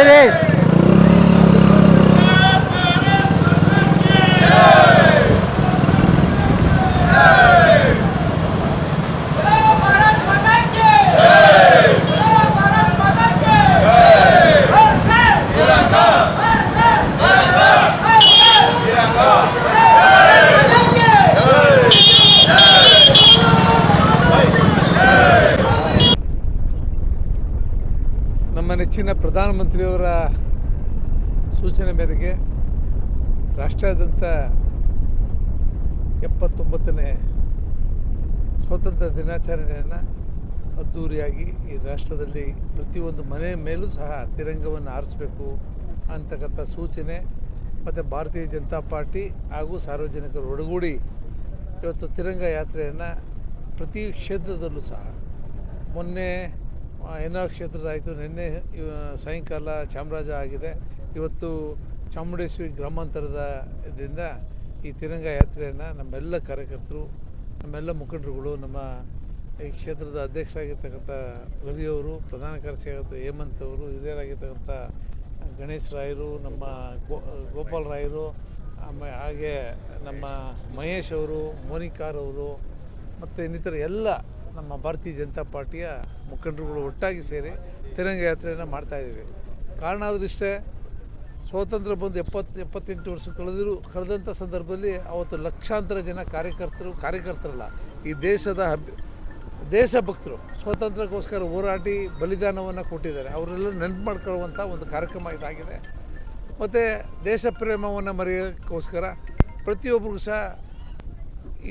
Beleza. ಮಾನ್ಯ ಪ್ರಧಾನಮಂತ್ರಿಯವರ ಸೂಚನೆ ಮೇರೆಗೆ ರಾಷ್ಟ್ರಾದ್ಯಂತ ಎಪ್ಪತ್ತೊಂಬತ್ತನೇ ಸ್ವಾತಂತ್ರ್ಯ ದಿನಾಚರಣೆಯನ್ನು ಅದ್ಧೂರಿಯಾಗಿ ಈ ರಾಷ್ಟ್ರದಲ್ಲಿ ಪ್ರತಿಯೊಂದು ಮನೆ ಮೇಲೂ ಸಹ ತಿರಂಗವನ್ನು ಆರಿಸಬೇಕು ಅಂತಕ್ಕಂಥ ಸೂಚನೆ ಮತ್ತು ಭಾರತೀಯ ಜನತಾ ಪಾರ್ಟಿ ಹಾಗೂ ಸಾರ್ವಜನಿಕರು ಒಡಗೂಡಿ ಇವತ್ತು ತಿರಂಗ ಯಾತ್ರೆಯನ್ನು ಪ್ರತಿ ಕ್ಷೇತ್ರದಲ್ಲೂ ಸಹ ಮೊನ್ನೆ ಎನ್ ಆರ್ ಕ್ಷೇತ್ರದಾಯಿತು ನಿನ್ನೆ ಸಾಯಂಕಾಲ ಚಾಮರಾಜ ಆಗಿದೆ. ಇವತ್ತು ಚಾಮುಂಡೇಶ್ವರಿ ಗ್ರಾಮಾಂತರದ ಇದರಿಂದ ಈ ತಿರಂಗ ಯಾತ್ರೆಯನ್ನು ನಮ್ಮೆಲ್ಲ ಕಾರ್ಯಕರ್ತರು, ನಮ್ಮೆಲ್ಲ ಮುಖಂಡರುಗಳು, ನಮ್ಮ ಈ ಕ್ಷೇತ್ರದ ಅಧ್ಯಕ್ಷರಾಗಿರ್ತಕ್ಕಂಥ ರವಿಯವರು ಪ್ರಧಾನ ಕಾರ್ಯದರ್ಶಿಯಾಗಿರ್ತ ಹೇಮಂತ್ ಅವರು, ಹಿರಿಯರಾಗಿರ್ತಕ್ಕಂಥ ಗಣೇಶ್ ರಾಯರು, ನಮ್ಮ ಗೋ, ಗೋಪಾಲ್ ರಾಯರು ಆಮೇಲೆ ಹಾಗೆ ನಮ್ಮ ಮಹೇಶ್ ಅವರು ಮೋನಿಕಾರ್ ಅವರು ಮತ್ತು ಇನ್ನಿತರ ಎಲ್ಲ ನಮ್ಮ ಭಾರತೀಯ ಜನತಾ ಪಾರ್ಟಿಯ ಮುಖಂಡರುಗಳು ಒಟ್ಟಾಗಿ ಸೇರಿ ತಿರಂಗ ಯಾತ್ರೆಯನ್ನು ಮಾಡ್ತಾಯಿದ್ದೀವಿ ಕಾರಣ ಆದರಿಷ್ಟೇ ಸ್ವಾತಂತ್ರ್ಯ ಬಂದು ಎಪ್ಪತ್ತು ಎಪ್ಪತ್ತೆಂಟು ವರ್ಷ ಕಳೆದಿರು, ಕಳೆದಂಥ ಸಂದರ್ಭದಲ್ಲಿ ಅವತ್ತು ಲಕ್ಷಾಂತರ ಜನ ಕಾರ್ಯಕರ್ತರು, ಕಾರ್ಯಕರ್ತರಲ್ಲ, ಈ ದೇಶದ ಹಬ್ಬಿ ದೇಶಭಕ್ತರು ಸ್ವಾತಂತ್ರ್ಯಕ್ಕೋಸ್ಕರ ಹೋರಾಟಿ ಬಲಿದಾನವನ್ನು ಕೊಟ್ಟಿದ್ದಾರೆ. ಅವರೆಲ್ಲ ನೆನಪು ಮಾಡ್ಕೊಳ್ಳುವಂಥ ಒಂದು ಕಾರ್ಯಕ್ರಮ ಇದಾಗಿದೆ. ಮತ್ತು ದೇಶ ಪ್ರೇಮವನ್ನು ಮರೆಯೋಕ್ಕೋಸ್ಕರ ಪ್ರತಿಯೊಬ್ಬರಿಗೂ ಸಹ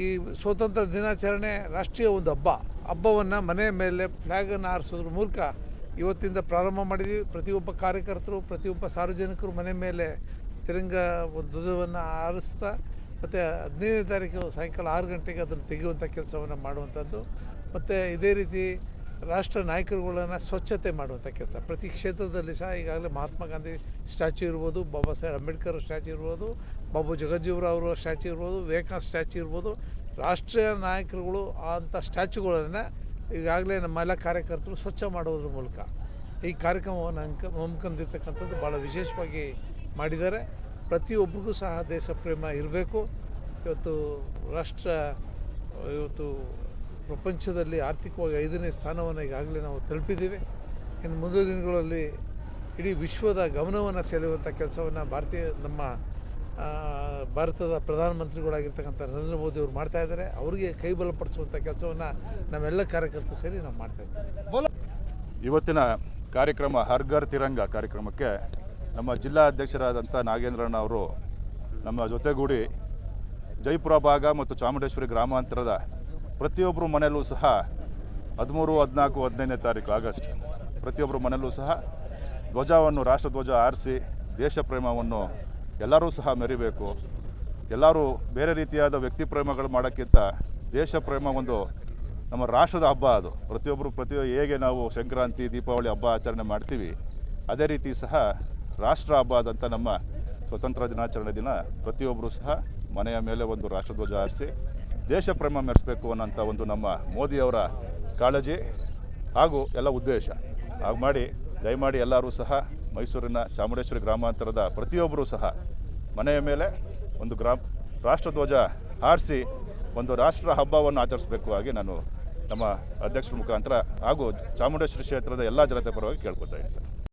ಈ ಸ್ವಾತಂತ್ರ್ಯ ದಿನಾಚರಣೆ ರಾಷ್ಟ್ರೀಯ ಒಂದು ಹಬ್ಬ. ಹಬ್ಬವನ್ನು ಮನೆ ಮೇಲೆ ಫ್ಲ್ಯಾಗನ್ನು ಹಾರಿಸೋದ್ರ ಮೂಲಕ ಇವತ್ತಿಂದ ಪ್ರಾರಂಭ ಮಾಡಿದ್ದೀವಿ ಪ್ರತಿಯೊಬ್ಬ ಕಾರ್ಯಕರ್ತರು, ಪ್ರತಿಯೊಬ್ಬ ಸಾರ್ವಜನಿಕರು ಮನೆ ಮೇಲೆ ತಿರಂಗ ಧ್ವಜವನ್ನು ಹಾರಿಸ್ತಾ ಮತ್ತು ಹದಿನೈದನೇ ತಾರೀಕು ಸಾಯಂಕಾಲ ಆರು ಗಂಟೆಗೆ ಅದನ್ನು ತೆಗೆಯುವಂಥ ಕೆಲಸವನ್ನು ಮಾಡುವಂಥದ್ದು ಮತ್ತು ಇದೇ ರೀತಿ ರಾಷ್ಟ್ರ ನಾಯಕರುಗಳನ್ನು ಸ್ವಚ್ಛತೆ ಮಾಡುವಂಥ ಕೆಲಸ. ಪ್ರತಿ ಕ್ಷೇತ್ರದಲ್ಲಿ ಸಹ ಈಗಾಗಲೇ ಮಹಾತ್ಮ ಗಾಂಧಿ ಸ್ಟ್ಯಾಚ್ಯೂ ಇರ್ಬೋದು, ಬಾಬಾ ಸಾಹೇಬ್ ಅಂಬೇಡ್ಕರ್ ಸ್ಟ್ಯಾಚ್ಯೂ ಇರ್ಬೋದು, ಬಾಬು ಜಗಜ್ಜೀವರಾವ್ ಅವರ ಸ್ಟ್ಯಾಚ್ಯೂ ಇರ್ಬೋದು, ವಿವೇಕಾನಂದ ಸ್ಟ್ಯಾಚ್ಯೂ ಇರ್ಬೋದು ರಾಷ್ಟ್ರೀಯ ನಾಯಕರುಗಳು ಅಂಥ ಸ್ಟ್ಯಾಚ್ಯೂಗಳನ್ನು ಈಗಾಗಲೇ ನಮ್ಮೆಲ್ಲ ಕಾರ್ಯಕರ್ತರು ಸ್ವಚ್ಛ ಮಾಡೋದ್ರ ಮೂಲಕ ಈ ಕಾರ್ಯಕ್ರಮವನ್ನು ಅಂಕ ಹಮ್ಮಿಕೊಂಡಿರ್ತಕ್ಕಂಥದ್ದು ಭಾಳ ವಿಶೇಷವಾಗಿ ಮಾಡಿದ್ದಾರೆ. ಪ್ರತಿಯೊಬ್ಬರಿಗೂ ಸಹ ದೇಶ ಪ್ರೇಮ ಇರಬೇಕು. ಇವತ್ತು ರಾಷ್ಟ್ರ, ಇವತ್ತು ಪ್ರಪಂಚದಲ್ಲಿ ಆರ್ಥಿಕವಾಗಿ ಐದನೇ ಸ್ಥಾನವನ್ನು ಈಗಾಗಲೇ ನಾವು ತಲುಪಿದ್ದೀವಿ. ಇನ್ನು ಮುಂದಿನ ದಿನಗಳಲ್ಲಿ ಇಡೀ ವಿಶ್ವದ ಗಮನವನ್ನು ಸೆಳೆಯುವಂಥ ಕೆಲಸವನ್ನು ಭಾರತೀಯ ನಮ್ಮ ಭಾರತದ ಪ್ರಧಾನಮಂತ್ರಿಗಳಾಗಿರ್ತಕ್ಕಂಥ ನರೇಂದ್ರ ಮೋದಿ ಅವರು ಮಾಡ್ತಾ ಇದ್ದಾರೆ. ಅವರಿಗೆ ಕೈ ಬಲಪಡಿಸುವಂಥ ಕೆಲಸವನ್ನು ನಾವೆಲ್ಲ ಕಾರ್ಯಕರ್ತರು ಸೇರಿ ನಾವು ಮಾಡ್ತಾ ಇದ್ದೀವಿ. ಇವತ್ತಿನ ಕಾರ್ಯಕ್ರಮ ಹರ್ ಘರ್ ತಿರಂಗ ಕಾರ್ಯಕ್ರಮಕ್ಕೆ ನಮ್ಮ ಜಿಲ್ಲಾ ಅಧ್ಯಕ್ಷರಾದಂಥ ನಾಗೇಂದ್ರಣ್ಣ ಅವರು ನಮ್ಮ ಜೊತೆಗೂಡಿ ಜೈಪುರ ಭಾಗ ಮತ್ತು ಚಾಮುಂಡೇಶ್ವರಿ ಗ್ರಾಮಾಂತರದ ಪ್ರತಿಯೊಬ್ಬರು ಮನೆಯಲ್ಲೂ ಸಹ ಹದಿಮೂರು, ಹದಿನಾಲ್ಕು, ಹದಿನೈದನೇ ತಾರೀಕು ಆಗಸ್ಟ್ ಪ್ರತಿಯೊಬ್ಬರು ಮನೆಯಲ್ಲೂ ಸಹ ಧ್ವಜವನ್ನು, ರಾಷ್ಟ್ರಧ್ವಜ ಆರಿಸಿ ದೇಶ ಪ್ರೇಮವನ್ನು ಎಲ್ಲರೂ ಸಹ ಮೆರಿಬೇಕು. ಎಲ್ಲರೂ ಬೇರೆ ರೀತಿಯಾದ ವ್ಯಕ್ತಿ ಪ್ರೇಮಗಳು ಮಾಡೋಕ್ಕಿಂತ ದೇಶ ಪ್ರೇಮ ಒಂದು ನಮ್ಮ ರಾಷ್ಟ್ರದ ಹಬ್ಬ ಅದು. ಪ್ರತಿಯೊಬ್ಬರು ಪ್ರತಿ ಹೇಗೆ ನಾವು ಸಂಕ್ರಾಂತಿ, ದೀಪಾವಳಿ ಹಬ್ಬ ಆಚರಣೆ ಮಾಡ್ತೀವಿ, ಅದೇ ರೀತಿ ಸಹ ರಾಷ್ಟ್ರ ಹಬ್ಬ ಆದಂಥ ನಮ್ಮ ಸ್ವತಂತ್ರ ದಿನಾಚರಣೆ ದಿನ ಪ್ರತಿಯೊಬ್ಬರು ಸಹ ಮನೆಯ ಮೇಲೆ ಒಂದು ರಾಷ್ಟ್ರಧ್ವಜ ಹಾರಿಸಿ ದೇಶ ಪ್ರೇಮ ಮೆರೆಸಬೇಕು ಅನ್ನೋಂಥ ಒಂದು ನಮ್ಮ ಮೋದಿಯವರ ಕಾಳಜಿ ಹಾಗೂ ಎಲ್ಲ ಉದ್ದೇಶ. ಹಾಗೆ ಮಾಡಿ, ದಯಮಾಡಿ ಎಲ್ಲರೂ ಸಹ ಮೈಸೂರಿನ ಚಾಮುಂಡೇಶ್ವರಿ ಗ್ರಾಮಾಂತರದ ಪ್ರತಿಯೊಬ್ಬರೂ ಸಹ ಮನೆಯ ಮೇಲೆ ಒಂದು ಗ್ರಾಮ, ರಾಷ್ಟ್ರಧ್ವಜ ಹಾರಿಸಿ ಒಂದು ರಾಷ್ಟ್ರ ಹಬ್ಬವನ್ನು ಆಚರಿಸಬೇಕು ಆಗಿ ನಾನು ನಮ್ಮ ಅಧ್ಯಕ್ಷರ ಮುಖಾಂತರ ಹಾಗೂ ಚಾಮುಂಡೇಶ್ವರಿ ಕ್ಷೇತ್ರದ ಎಲ್ಲ ಜನತೆ ಪರವಾಗಿ ಕೇಳ್ಕೊತಾ ಇದ್ದೀನಿ ಸರ್.